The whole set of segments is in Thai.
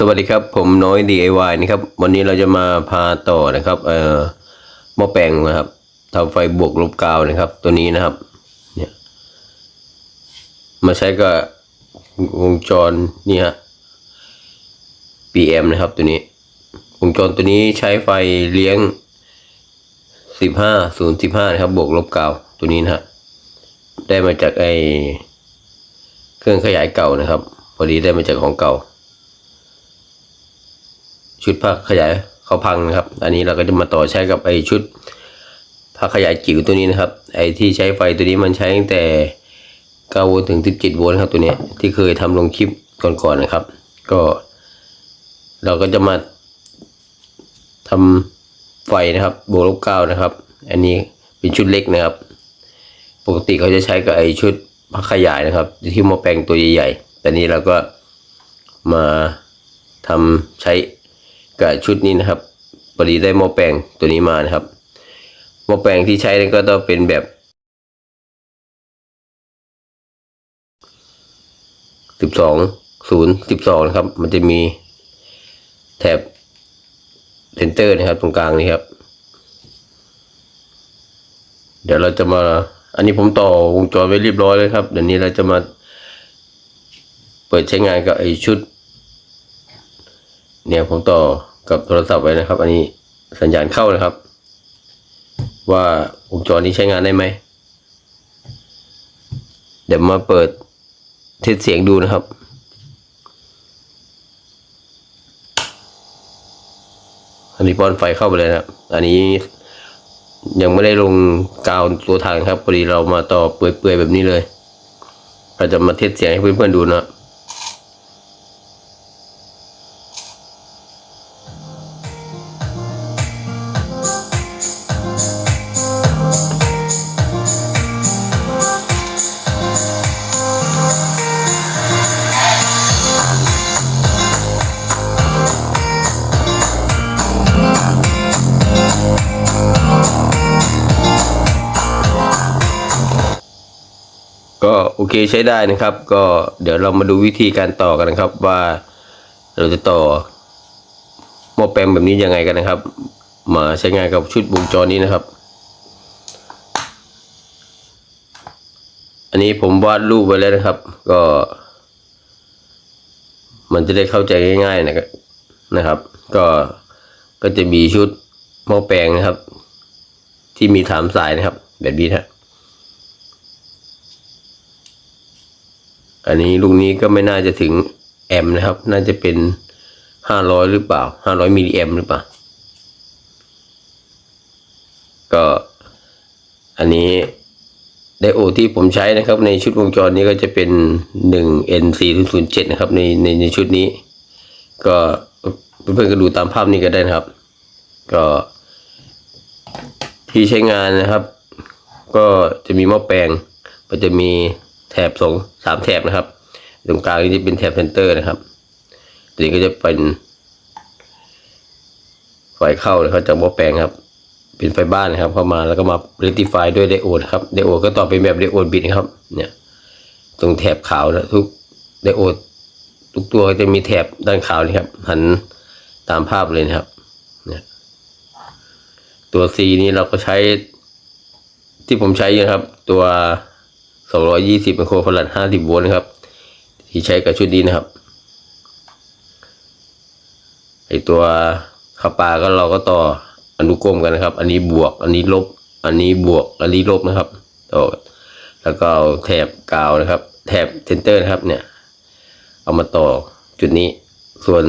สวัสดีครับผมน้อย DIY นะครับ วันนี้เราจะมาพาต่อนะครับเอ่อหม้อแปลงนะครับทำไฟบวกลบกาวนะครับ ตัวนี้นะครับเนี่ยมาใช้กับวงจรนี่ฮะ PM นะครับตัวนี้ วงจรตัวนี้ใช้ไฟเลี้ยงสิบห้าศูนย์สิบห้านะครับ บวกลบกาวตัวนี้นะฮะได้มาจากไอเครื่องขยายเก่านะครับ พอดีได้มาจากของเก่า ชุดผ้าขยายเขาพังนะครับ อันนี้เราก็จะมาต่อใช้กับไอชุดผ้าขยายจิ๋วตัวนี้นะครับ ไอที่ใช้ไฟตัวนี้มันใช้ตั้งแต่9โวลต์ถึง 17โวลต์ครับตัวนี้ที่เคยทำลงคลิปก่อนๆนะครับ ก็ เราก็จะมาทำไฟนะครับบวกลบเก้านะครับ อันนี้เป็นชุดเล็กนะครับ ปกติเขาจะใช้กับไอชุดพักขยายนะครับ ที่หม้อแปลงตัวใหญ่ๆแต่นี้เราก็มาทำใช้ กับชุดนี้นะครับพอดีได้หม้อแปลงตัวนี้มานะครับหม้อแปลงที่ใช้นั้นก็ต้องเป็นแบบสิบสองศูนย์สิบสองนะครับ มันจะมีแถบเซนเตอร์นะครับ ตรงกลางนี้ครับ เดี๋ยวเราจะมา อันนี้ผมต่อวงจรไว้เรียบร้อยเลยครับ เดี๋ยวนี้เราจะมา เปิดใช้งานกับไอชุด เนี่ยผมต่อ กับโทรศัพท์ไว้นะครับ อันนี้สัญญาณเข้านะครับ ว่าวงจรนี้ใช้งานได้ไหม เดี๋ยวมาเปิดเทสเสียงดูนะครับอันนี้ป้อนไฟเข้าไปเลยนะครับ อันนี้ยังไม่ได้ลงกาวตัวทางครับพอดีเรามาต่อเปื่อยๆแบบนี้เลยเราจะมาเทสเสียงให้เพื่อนๆดูนะ ก็โอเคใช้ได้นะครับ ก็เดี๋ยวเรามาดูวิธีการต่อกันนะครับ ว่าเราจะต่อหม้อแปลงแบบนี้ยังไงกันนะครับ มาใช้งานกับชุดวงจรนี้นะครับ อันนี้ผมวาดรูปไว้แล้วนะครับ ก็ มันจะได้เข้าใจง่าย ๆ นะครับนะครับ ก็ก็จะมีชุดหม้อแปลงนะครับ ที่มีถามสายนะครับ แบบนี้นะครับ อันนี้ลูกนี้ก็ไม่น่าจะถึงแอมนะครับ น่าจะเป็นห้าร้อยหรือเปล่าห้าร้อยมิลลิแอมหรือเปล่า ก็อันนี้ไดโอที่ผมใช้นะครับในชุดวงจรนี้ก็จะเป็นหนึ่ง N สี่ศูนย์เจ็ดนะครับในในในชุดนี้ ก็เพื่อนๆก็ดูตามภาพนี้ก็ได้นะครับ ก็ที่ใช้งานนะครับ ก็จะมีหม้อแปลง ก็จะมีแถบสอง สามแถบนะครับ ตรงกลางนี่จะเป็นแถบเซนเตอร์นะครับตัวนี้ก็จะเป็นไฟเข้านะครับจากหม้อแปลงครับ เป็นไฟบ้านนะครับ เข้ามาแล้วก็มาเรติฟายด้วยไดโอดครับไดโอดก็ต่อเป็นแบบไดโอดบิดนะครับ เนี่ย ตรงแถบขาวนะทุกไดโอดทุกตัวก็จะมีแถบด้านขาวนี่ครับ หันตามภาพเลยนะครับ เนี่ย ตัว C นี้เราก็ใช้ที่ผมใช้นะครับ ตัว 220ไมโครฟาราด50 โวลต์นะครับ ที่ใช้กับชุดนี้นะครับไอตัวคาปาก็เราก็ต่ออนุกรมกันนะครับ อันนี้บวก อันนี้ลบ อันนี้บวก อันนี้ลบนะครับต่อแล้วก็เอาแถบกาวนะครับ แถบเซนเตอร์นะครับ เนี่ย เอามาต่อจุดนี้ ส่วน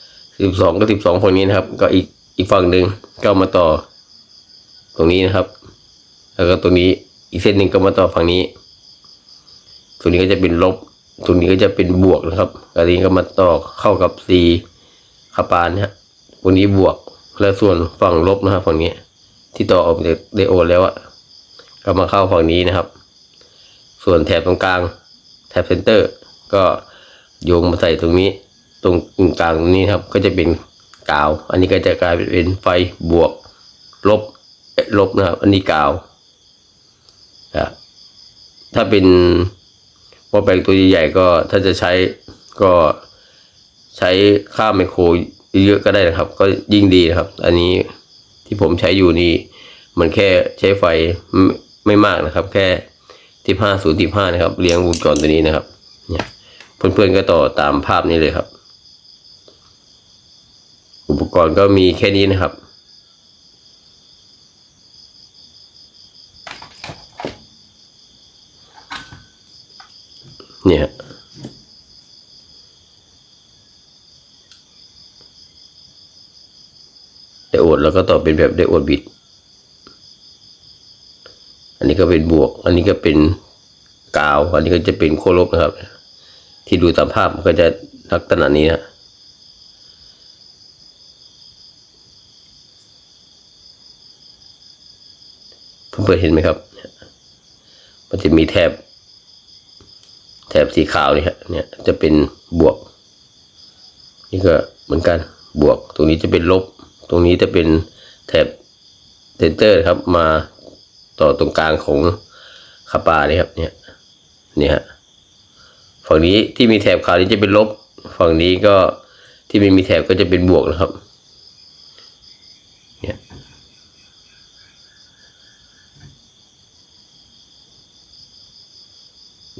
12กับ12ฝั่งนี้นะครับ ก็อีกอีกฝั่งหนึ่งก็ามาต่อ ตรงนี้นะครับ แล้วก็ตรงนี้ อีกเส้นหนึ่งก็มาต่อฝั่งนี้ตรงนี้ก็จะเป็นลบตรงนี้ก็จะเป็นบวกนะครับอันนี้ก็มาต่อเข้ากับ C คาปานนะฮะตรงนี้บวก แล้วส่วนฝั่งลบนะครับฝั่งนี้ ที่ต่อออกจากไดโอดแล้วอะก็มาเข้าฝั่งนี้นะครับ ส่วนแถบตรงกลาง แถบเซนเตอร์ ก็โยงมาใส่ตรงนี้ ตรงกลางนี้ครับ ก็จะเป็นกาว อันนี้ก็จะกลายเป็นไฟบวก ลบลบนะครับ อันนี้กาว ถ้าเป็นหม้อแปลงตัวใหญ่ๆก็ถ้าจะใช้ก็ใช้ค่าไมโครเยอะก็ได้นะครับ ก็ยิ่งดีนะครับ อันนี้ที่ผมใช้อยู่นี่มันแค่ใช้ไฟไม่ไม่มากนะครับ แค่ที่ห้าศูนย์ที่ห้านะครับ เลี้ยงวงจรตัวนี้นะครับ เนี่ยเพื่อนๆก็ต่อตามภาพนี้เลยครับ อุปกรณ์ก็มีแค่นี้นะครับ เนี่ยฮะไดโอดแล้วก็ต่อเป็นแบบไดโอดบิด อันนี้ก็เป็นบวก อันนี้ก็เป็นกาว อันนี้ก็จะเป็นโคลบนะครับ ที่ดูตามภาพมันก็จะลักษณะนี้นะเพื่อนๆเห็นไหมครับ มันจะมีแถบ ถบสีขาวนี่ฮะเนี่ยจะเป็นบวก นี่ก็เหมือนกันบวก ตรงนี้จะเป็นลบ ตรงนี้จะเป็นแถบเซนเตอร์ครับมาต่อตรงกลางของคาปานี่ครับเนี่ยเนี่ยฮะฝั่งนี้ที่มีแถบขาวนี้จะเป็นลบ ฝั่งนี้ก็ที่ไม่มีแถบก็จะเป็นบวกนะครับ เนี่ย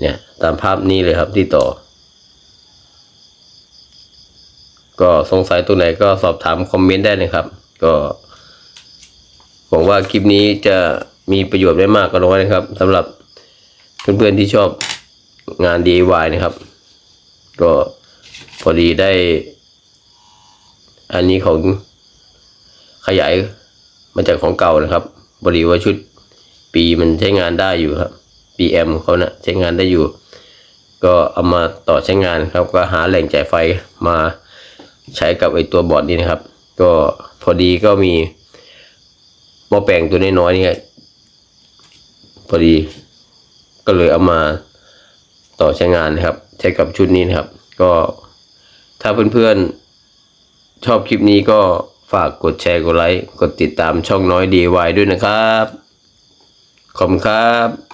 เนี่ย ตามภาพนี้เลยครับที่ต่อ ก็สงสัยตรงไหนก็สอบถามคอมเมนต์ได้นะครับ ก็หวังว่าคลิปนี้จะมีประโยชน์ไม่มากก็น้อยนะครับสำหรับเพื่อนๆที่ชอบงาน DIY นะครับ ก็พอดีได้ อันนี้ของขยายมาจากของเก่านะครับพอดีว่าชุดปีมันใช้งานได้อยู่ครับ PM เขานะใช้งานได้อยู่ ก็เอามาต่อใช้งานครับก็หาแหล่งจ่ายไฟมาใช้กับไอตัวบอร์ดนี้นะครับ ก็พอดีก็มีหม้อแปลงตัวน้อยๆนี่พอดีก็เลยเอามาต่อใช้งานนะครับ ใช้กับชุดนี้นะครับ ก็ถ้าเพื่อนๆชอบคลิปนี้ก็ฝากกดแชร์กดไลค์กดติดตามช่องน้อย DIY ด้วยนะครับ ขอบคุณครับ